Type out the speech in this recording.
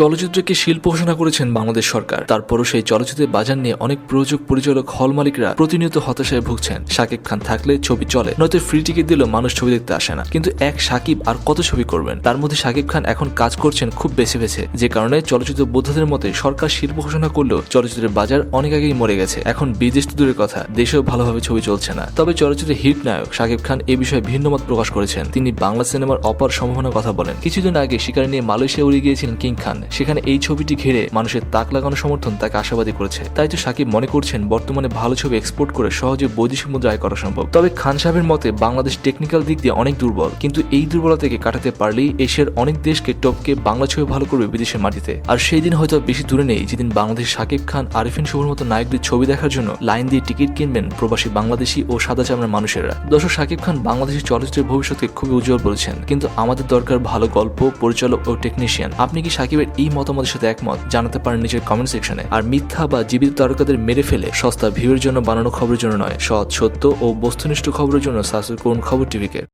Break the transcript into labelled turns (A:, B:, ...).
A: চলচ্চিত্রকে শিল্প ঘোষণা করেছেন বাংলাদেশ সরকার। তারপরও সেই চলচ্চিত্রের বাজার নিয়ে অনেক প্রযোজক, পরিচালক, হল মালিকরা প্রতিনিয়ত হতাশায় ভুগছেন। শাকিব খান থাকলে ছবি চলে, নয়তো ফ্রি টিকিট দিলেও মানুষ ছবি দেখতে আসে না। কিন্তু এক সাকিব আর কত ছবি করবেন? তার মধ্যে শাকিব খান এখন কাজ করছেন খুব বেছে বেছে। যে কারণে চলচ্চিত্র বোদ্ধাদের মতে সরকার শিল্প ঘোষণা করলেও চলচ্চিত্রের বাজার অনেক আগেই মরে গেছে। এখন বিদেশ তো দূরের কথা, দেশেও ভালোভাবে ছবি চলছে না। তবে চলচ্চিত্রের হিট নায়ক শাকিব খান এ বিষয়ে ভিন্ন মত প্রকাশ করেছেন। তিনি বাংলা সিনেমার অপার সম্ভাবনার কথা বলেন। কিছুদিন আগে শিকার নিয়ে মালয়েশিয়া উড়ে গিয়েছিলেন কিং খান। সেখানে এই ছবিটি ঘিরে মানুষের তাক লাগানো সমর্থন তাকে আশাবাদী করেছে। তাই তো সাকিব মনে করছেন, বর্তমানে ভালো ছবি এক্সপোর্ট করে সহজে বৈদেশিক মুদ্রা আয় করা সম্ভব। তবে খান সাহেবের মতে, বাংলাদেশ টেকনিক্যাল দিক দিয়ে অনেক দুর্বল। কিন্তু এই দুর্বলতাকে কাটাতে পারলেই এশিয়ার অনেক দেশকে টপকে বাংলা ছবি ভালো করবে বিদেশের মাটিতে। আর সেই দিন হয়তো বেশি দূরে নেই, যেদিন বাংলাদেশ সাকিব খান, আরিফিন শুভর মতো নায়কদের ছবি দেখার জন্য লাইন দিয়ে টিকিট কিনবেন প্রবাসী বাংলাদেশি ও সাদা চামড়ার মানুষেরা। দর্শক, সাকিব খান বাংলাদেশের চলচ্চিত্রের ভবিষ্যৎকে খুবই উজ্জ্বল বলছেন। কিন্তু আমাদের দরকার ভালো গল্প, পরিচালক ও টেকনিশিয়ান আপনি কি সাকিবের এই মতামতের সাথে একমত, জানাতে পারেন নিজের কমেন্ট সেকশনে আর মিথ্যা বা জীবিত তারকাদের মেরে ফেলে সস্তা ভিউর জন্য বানানো খবরের জন্য নয়, সৎ সত্য ও বস্তুনিষ্ঠ খবরের জন্য সাবস্ক্রাইব করুন খবর টিভিকে।